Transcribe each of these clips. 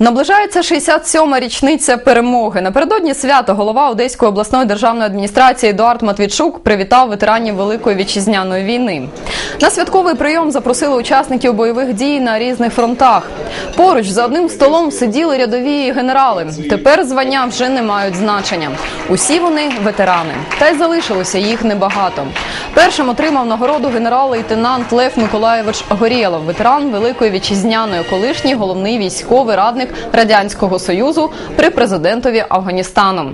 Наближається 67-ма річниця перемоги. Напередодні свята голова Одеської обласної державної адміністрації Едуард Матвійчук привітав ветеранів Великої вітчизняної війни. На святковий прийом запросили учасників бойових дій на різних фронтах. Поруч за одним столом сиділи рядові генерали. Тепер звання вже не мають значення. Усі вони ветерани, та й залишилося їх небагато. Першим отримав нагороду генерал-лейтенант Лев Миколаєвич Горєлов, ветеран Великої вітчизняної, колишній головний військовий радник радянського союзу при президентові Афганістану.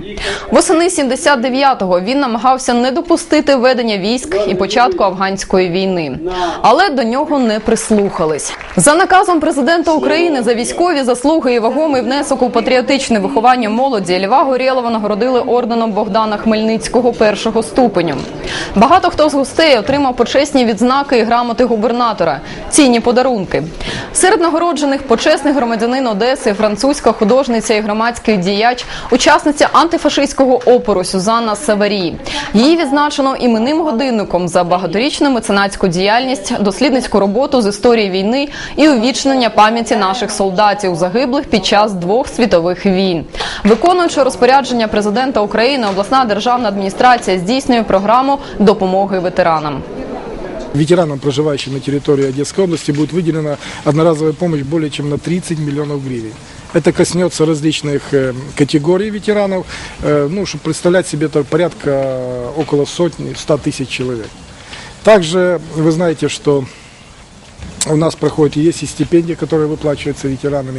Восени 79-го він намагався не допустити ведення військ і початку афганської війни, але до нього не прислухались. За наказом президента України за військові заслуги і вагомий внесок у патріотичне виховання молоді Льва Горєлова нагородили орденом Богдана Хмельницького першого ступеню. Багато хто з гостей отримав почесні відзнаки і грамоти губернатора, цінні подарунки. Серед нагороджених почесний громадянин Одеси, французька художниця і громадський діяч, учасниця антифашистського опору Сюзанна Саварі. Її відзначено іменним годинником за багаторічну меценатську діяльність, дослідницьку роботу з історії війни і увічнення пам'яті наших солдатів, загиблих під час двох світових війн. Виконуючи розпорядження президента України, обласна державна адміністрація здійснює програму допомоги ветеранам. Ветеранам, проживающим на территории Одесской области, будет выделена одноразовая помощь более чем на 30 миллионов гривен. Это коснется различных э, категорий ветеранов, э, ну, чтобы представлять себе, это порядка около сотни, 100 тысяч человек. Также вы знаете, что у нас проходит, есть и стипендия, которая выплачивается ветеранами.